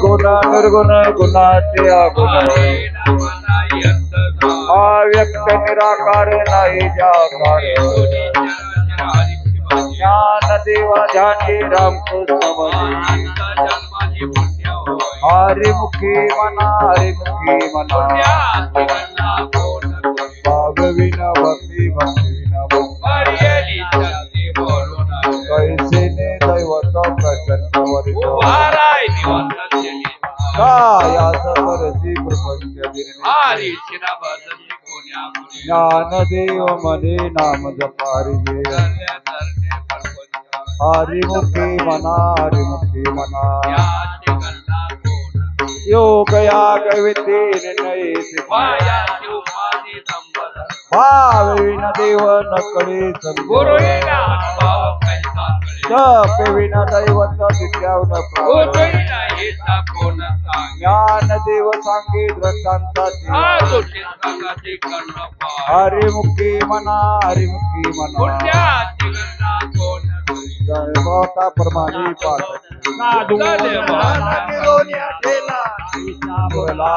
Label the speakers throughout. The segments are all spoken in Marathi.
Speaker 1: गुण निर्गुण गुणाचे आगुण
Speaker 2: हरी नाम नाही अंत
Speaker 1: हा व्यक्त निराकार नाही जाकार। ज्ञान देवा ध्यानी रामकृष्ण हरिमुखी मना हरिमुखी मना। भागविन भक्ती भक्तीन प्रसन्न वरित काय असं करसी प्रपंच दिने ज्ञानदेव मने नाम जपारिजे हरिमुखी मना हरिमुखी मना. योग याग विधी निर्णय भाविन देव नकडे
Speaker 2: गुरु
Speaker 1: जपिविन दैवत विद्यावन ज्ञान देव सांगे द्रष्टांताची हरिमुखी मना हरिमुखी मना जयमाता प्रमाणे पाठ बोला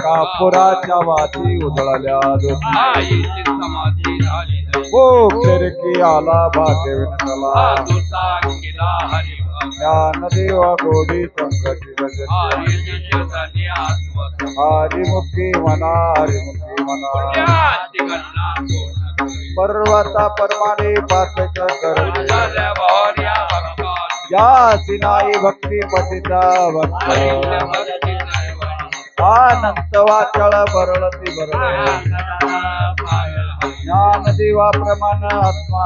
Speaker 1: कापुराच्या वाती उजळल्या दोषी हो फिरकी आला भाग्यविन ज्ञान देवा गोडी संकटी हरिमुखी मना हरिमुखी मना पर्वता परमाने पाठ कर या सिनाई भक्ती पतिता भक्त। आनंद वाचळ बरळती बरळ ज्ञान दिवा प्रमाण आत्मा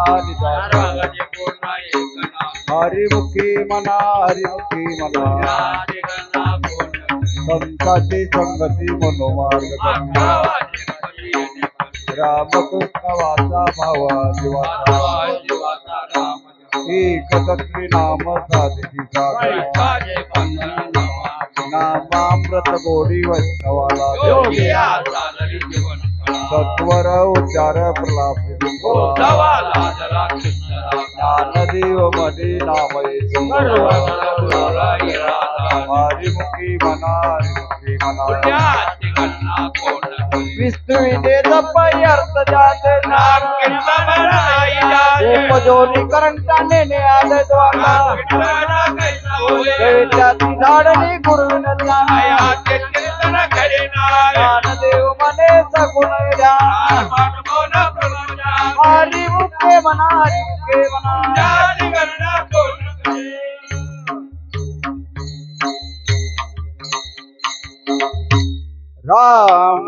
Speaker 1: हरिमुखी मना हरिमुखी मना। संताची संगती मनोमार्ग रामकृष्ण वाचा भावा जीवाचा। एक तत्वी नाम साधकी साधना नामामृत गोडी वैष्णवाला सत्वर उच्चार प्रलापित ज्ञानदेव मने नामये हरिमुखी मना हरिमुखी मना विष्णुविदे जपई अर्थ जात नाम उपजोनी करंटाने ने आले द्वारा. देवत्याची झाडणी गुरुविन ज्ञान ज्ञानदेव मने सगुण हरी मुखे मना हरी मुखे मना. राम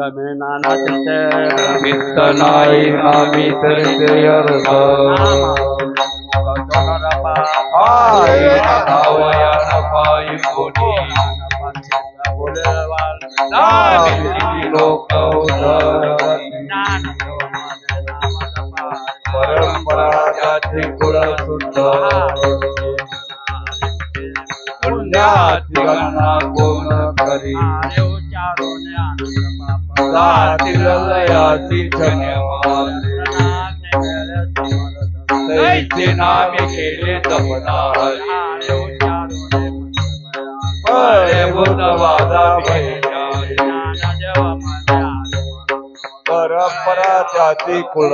Speaker 3: संगमे नाना चित्ते
Speaker 1: नाई नामी तृतीयर्थ आय
Speaker 2: नावया नपाई कोणी नामी
Speaker 1: लोक परंपरा जाती कुळ सुद्ध पुण्याची गणना कोण करी जातील लयाची नामे केले परंपरा जाती कुळ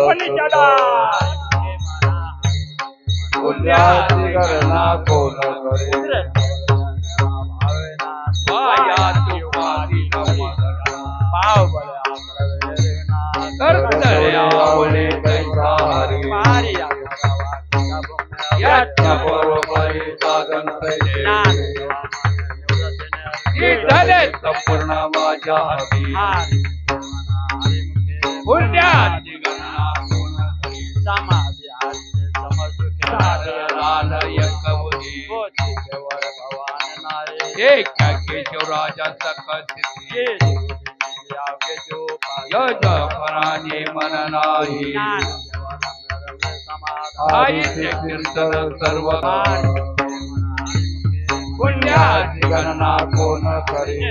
Speaker 1: पुण्याची गणना कोण करे
Speaker 2: माझ्या हाती करी
Speaker 3: समाधी
Speaker 2: एक केशवराजाचा कथिती
Speaker 3: जे देवतेने यावे जो पाय
Speaker 2: यज फराने मन नाही साहित्य कीर्तन सर्व
Speaker 1: पुण्याची गणना कोण करी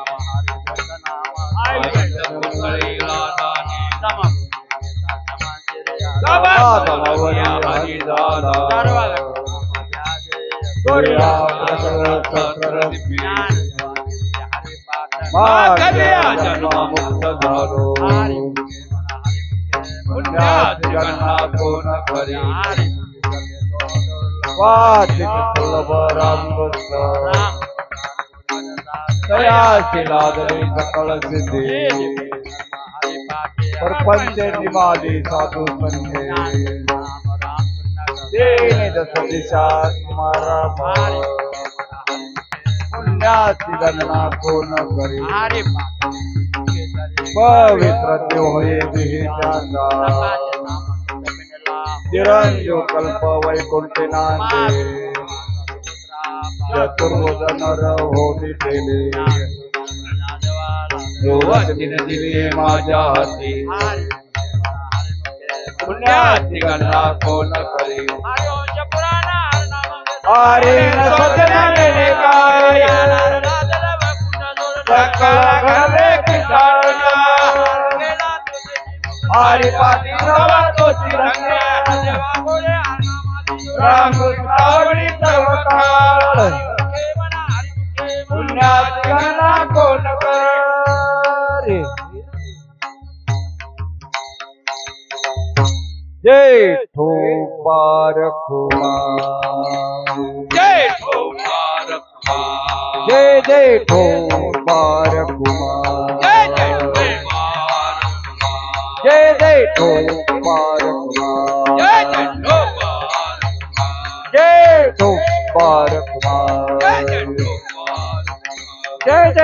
Speaker 1: सकळ सिद्धी परपंच निमाली साधू संघे दस दिशा पुण्याची गणना कोण करी पवित्र होय विहिताचा निरंजो कल्प वैकुंठी नांदे चतुर्भुज नर होती ठेले जो वचन दिली माझ्या हाती पुण्याची गणना कोण करी अरे न सजनाने काय सकळ घडले किटाळना हरी पाठी नवा तोची रंग्या राम सावळी चवकाळ पुण्याची गणना कोण करे जय ठोपार कुमार
Speaker 2: जय ठोकार कुमार
Speaker 1: जय जय ठोपार कुमार
Speaker 2: जय जय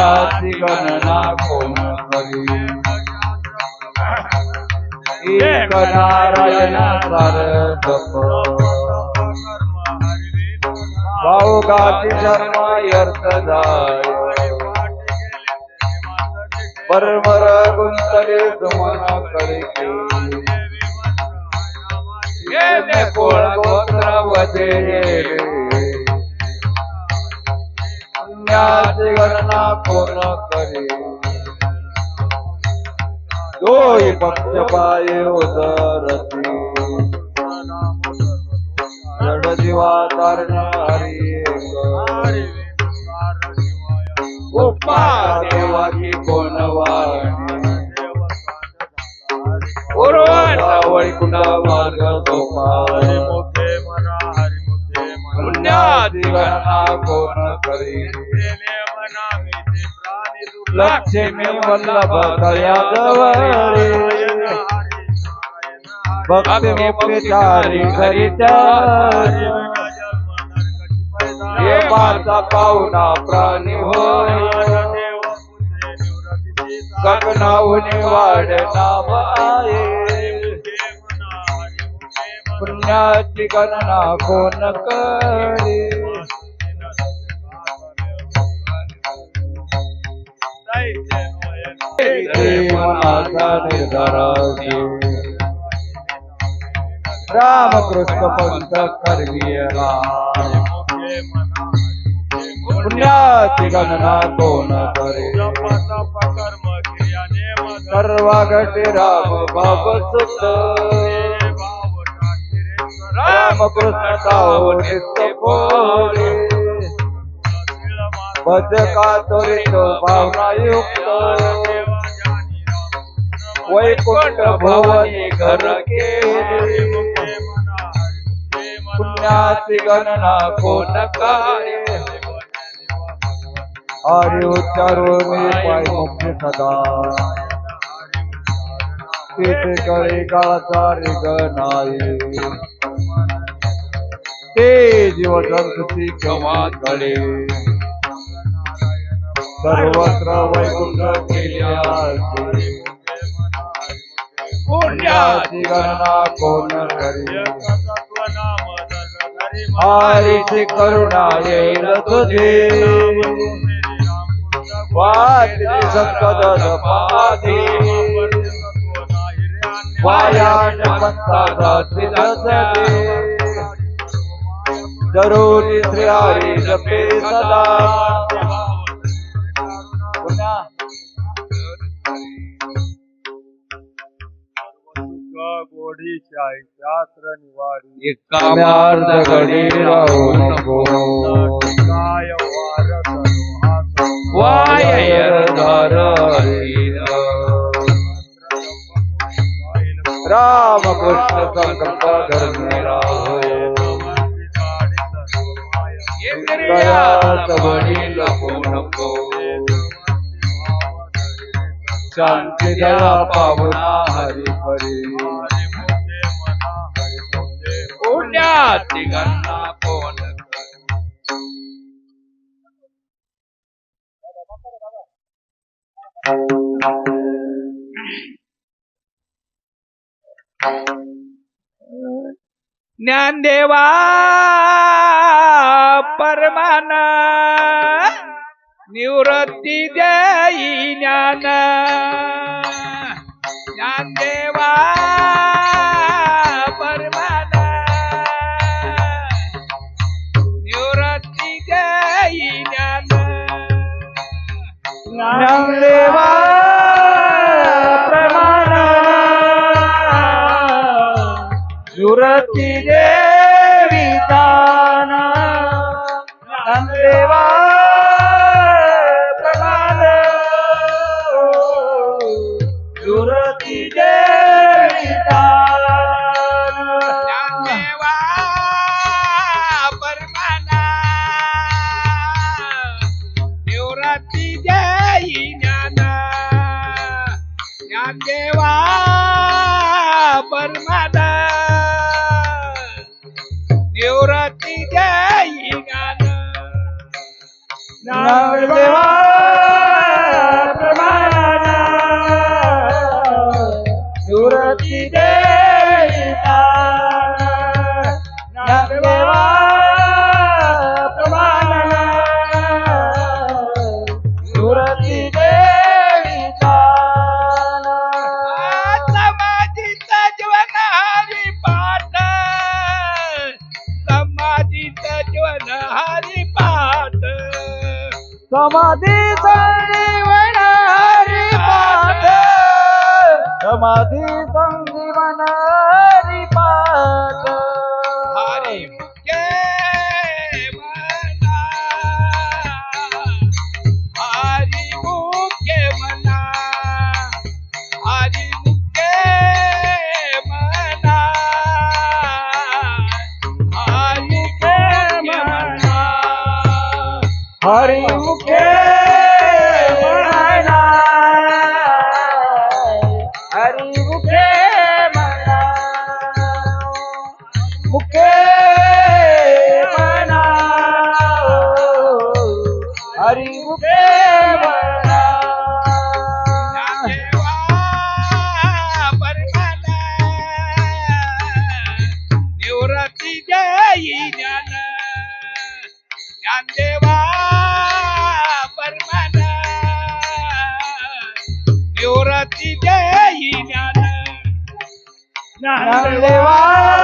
Speaker 2: हरी
Speaker 1: मनाई पुण्याची गणना कोण करी एक नारायण सारगप भाऊ गाती धर्म अर्थ जाय बरबर गुंतले सुमन करी गेले कोळ गोत्र वजे पुण्याची गणना कोण करी दोई पक्ष पाये उदरती। जड दिवा तारण हरी एक. गोपा देवाची कोण वाणी। पूर्वाचा वैकुंठ कोण करी। लक्ष्मी वल्लभ दयाजवळे भक्ती मुक्ती करिता हे माझा पाहुणा प्राणी होय। गगनाहून वाढ नाम आहे। पुण्याची गणना कोण करे रामकृष्ण पंथ करवियला
Speaker 3: मुखे
Speaker 1: पुण्याची गणना कोण करे
Speaker 3: कर्म
Speaker 1: सर्व घटे राम बाब सुत
Speaker 3: भाव ठाकरे
Speaker 1: रामकृष्ण साहो नित्य पोरे भज का त्वरित वैकुंठ भवनी घर केले पुण्याची गणना कोण करे? हरि उच्चारून पाय मुक्ती सदा. तिथे काळाचा ते जीव सर्वत्र वैकुंठ केल्याचे. पुण्याची गणना कोण करी हरीची करुणा येईल तुझे. वाचली वायान श्री हरी जपे सदा.
Speaker 3: शास्त्र
Speaker 1: एकाम्यार्ध घडी राहू नको
Speaker 3: काय
Speaker 1: वायर धार रामकृष्ण संकल्प धर्मी राहो इंद्रियात वडील नको शांती दया पावना हरी। परी पुण्याची गणना कोण
Speaker 2: ज्ञानदेवा परमान निवृत्ती देई ज्ञान। ज्ञानदेवा परमान
Speaker 1: ज्ञानदेवा प्रमाण। सुरती देवी दान। ज्ञानदेवा
Speaker 2: ज्ञानदेवा
Speaker 1: समाधी संजीवन हरी पाठ समाधी संजीवन हरी
Speaker 2: नाही ज्ञान ज्ञान
Speaker 1: देवा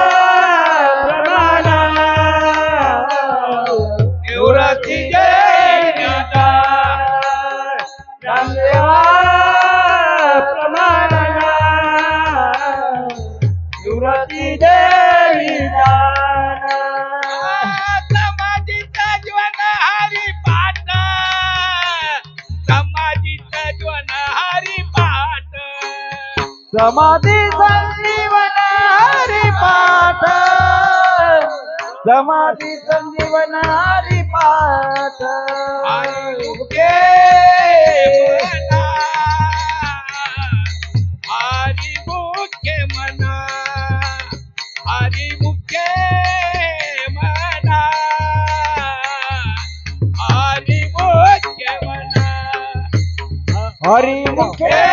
Speaker 1: समाधी संजीवन हरी पाठ. समाधी संजीवन हरी पाठ.
Speaker 2: हरी मुख्य मना. हरी
Speaker 1: मुख्य